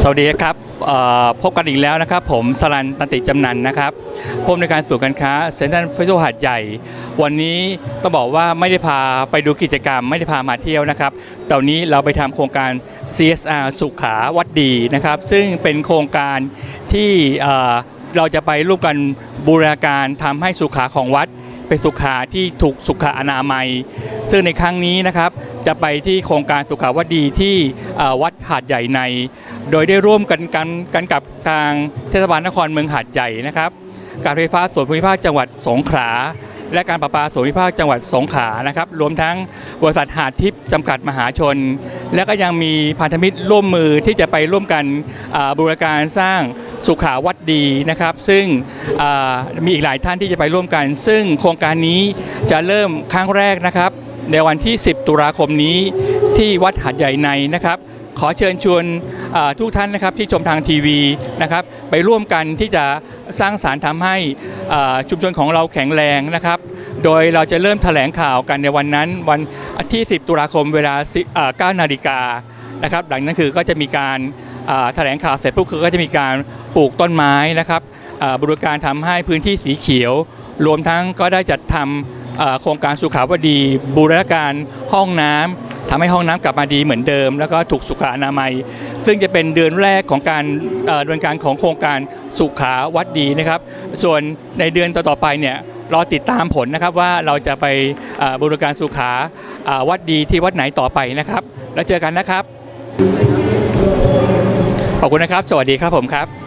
สวัสดีครับพบกันอีกแล้วนะครับ ผมสรันตันติจำนันนะครับผู้อำนวยการศูนย์การค้าเซ็นทรัลเฟสติวัลหาดใหญ่ วันนี้ต้องบอกว่าไม่ได้พาไปดูกิจกรรม ไม่ได้พามาเที่ยวนะครับต่วันนี้เราไปทำโครงการ CSR สุขาวัดดีนะครับ ซึ่งเป็นโครงการที่เราจะไปร่วมกันบูรณาการทำให้สุขาของวัดเป็นสุขาที่ถูกสุขอนามัย ซึ่งในครั้งนี้นะครับจะไปที่โครงการสุขาวดีที่วัดหาดใหญ่ใน โดยได้ร่วมกันกันกันกับทางเทศบาลนครเมืองหาดใหญ่นะครับ การไฟฟ้าส่วนภูมิภาคจังหวัดสงขลาและการประปาส่วนภูมิภาคจังหวัดสงขลานะครับ รวมทั้งบริษัทหาดทิพย์จำกัดมหาชน และก็ยังมีพันธมิตรร่วมมือที่จะไปร่วมกันบูรการสร้างสุขาวัดดีนะครับ ซึ่งมีอีกหลายท่านที่จะไปร่วมกัน ซึ่งโครงการนี้จะเริ่มครั้งแรกนะครับ ในวันที่ 10 ตุลาคมนี้ที่วัดหาดใหญ่ในนะครับขอเชิญชวนทุกท่านนะครับที่ชมทางทีวีนะครับไปร่วมกันที่จะสร้างสารรค์ทำให้ชุมชนของเราแข็งแรงนะครับ โดยเราจะเริ่มแถลงข่าวกันในวันนั้นวันที่ 10 ตุลาคมเวลา 9 นาฬิกานะครับหลังนั้นคือก็จะมีการแถลงข่าวเสร็จปุ๊บคือก็จะมีการปลูกต้นไม้นะครับบริการทำให้พื้นที่สีเขียว รวมทั้งก็ได้จัดทำ โครงการสุขาวดี บูรณาการห้องน้ำทำให้ห้องน้ำกลับมาดีเหมือนเดิม แล้วก็ถูกสุขอนามัย ซึ่งจะเป็นเดือนแรกของการดำเนินการของโครงการสุขาวัดดีนะครับ ส่วนในเดือนต่อๆไปเนี่ยรอติดตามผลนะครับว่าเราจะไปบูรณาการสุขาอ่าวัดดีที่วัดไหนต่อไปนะครับ แล้วเจอกันนะครับขอบคุณนะครับ สวัสดีครับผมครับ